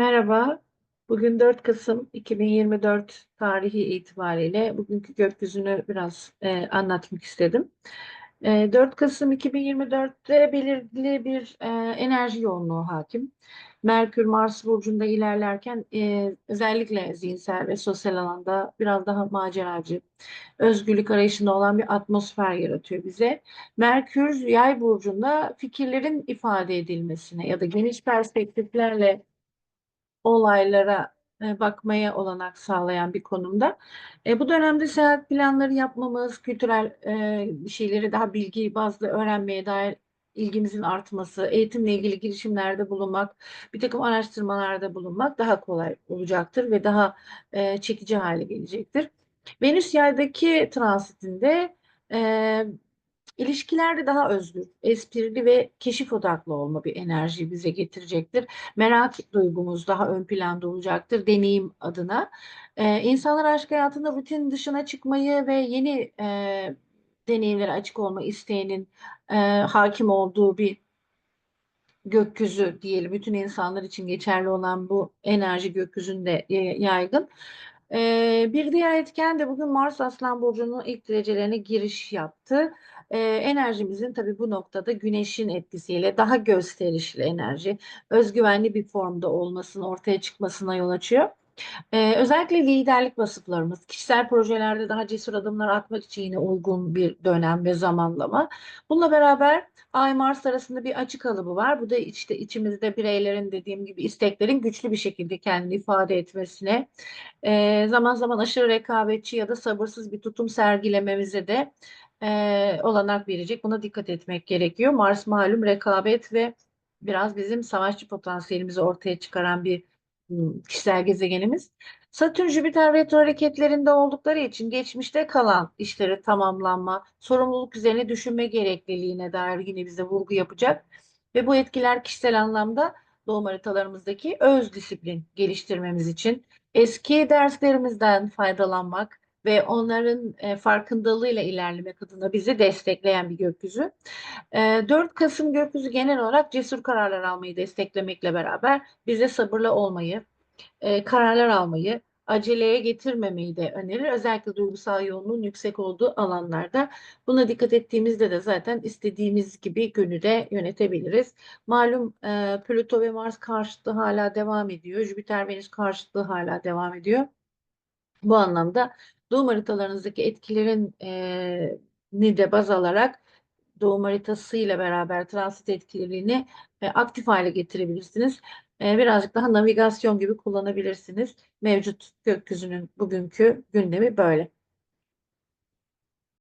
Merhaba. Bugün 4 Kasım 2024 tarihi itibariyle bugünkü gökyüzünü biraz e, anlatmak istedim. E, 4 Kasım 2024'te belirli bir e, enerji yoğunluğu hakim. Merkür Mars burcunda ilerlerken e, özellikle zihinsel ve sosyal alanda biraz daha maceracı, özgürlük arayışında olan bir atmosfer yaratıyor bize. Merkür Yay burcunda fikirlerin ifade edilmesine ya da geniş perspektiflerle olaylara e, bakmaya olanak sağlayan bir konumda. E, bu dönemde seyahat planları yapmamız, kültürel e, şeyleri daha bilgi bazlı öğrenmeye dair ilgimizin artması, eğitimle ilgili girişimlerde bulunmak, bir takım araştırmalarda bulunmak daha kolay olacaktır ve daha e, çekici hale gelecektir. Venüs yaydaki transitinde e, İlişkilerde daha özgür, esprili ve keşif odaklı olma bir enerji bize getirecektir. Merak duygumuz daha ön planda olacaktır deneyim adına. Ee, insanlar aşk hayatında rutin dışına çıkmayı ve yeni e, deneyimlere açık olma isteğinin e, hakim olduğu bir gökyüzü diyelim. Bütün insanlar için geçerli olan bu enerji gökyüzünde yaygın. Ee, bir diğer etken de bugün Mars Aslan Burcu'nun ilk derecelerine giriş yaptı. Ee, enerjimizin tabii bu noktada Güneş'in etkisiyle daha gösterişli enerji, özgüvenli bir formda olmasını ortaya çıkmasına yol açıyor. Ee, özellikle liderlik vasıflarımız, kişisel projelerde daha cesur adımlar atmak için yine uygun bir dönem ve zamanlama. Bununla beraber Ay Mars arasında bir açık kalıbı var. Bu da işte içimizde bireylerin dediğim gibi isteklerin güçlü bir şekilde kendini ifade etmesine, e, zaman zaman aşırı rekabetçi ya da sabırsız bir tutum sergilememize de e, olanak verecek. Buna dikkat etmek gerekiyor. Mars malum rekabet ve biraz bizim savaşçı potansiyelimizi ortaya çıkaran bir kişisel gezegenimiz. Satürn Jüpiter retro hareketlerinde oldukları için geçmişte kalan işleri tamamlanma, sorumluluk üzerine düşünme gerekliliğine dair yine bize vurgu yapacak. Ve bu etkiler kişisel anlamda doğum haritalarımızdaki öz disiplin geliştirmemiz için eski derslerimizden faydalanmak ve onların e, farkındalığıyla ilerlemek adına bizi destekleyen bir gökyüzü. E, 4 Kasım gökyüzü genel olarak cesur kararlar almayı desteklemekle beraber bize sabırlı olmayı, e, kararlar almayı, aceleye getirmemeyi de önerir. Özellikle duygusal yoğunluğun yüksek olduğu alanlarda. Buna dikkat ettiğimizde de zaten istediğimiz gibi günü de yönetebiliriz. Malum e, Plüto ve Mars karşıtlığı hala devam ediyor. Jüpiter Venüs karşıtlığı hala devam ediyor. Bu anlamda doğum haritalarınızdaki etkilerin e, ni de baz alarak doğum haritasıyla beraber transit etkilerini e, aktif hale getirebilirsiniz. E, birazcık daha navigasyon gibi kullanabilirsiniz. Mevcut gökyüzünün bugünkü gündemi böyle.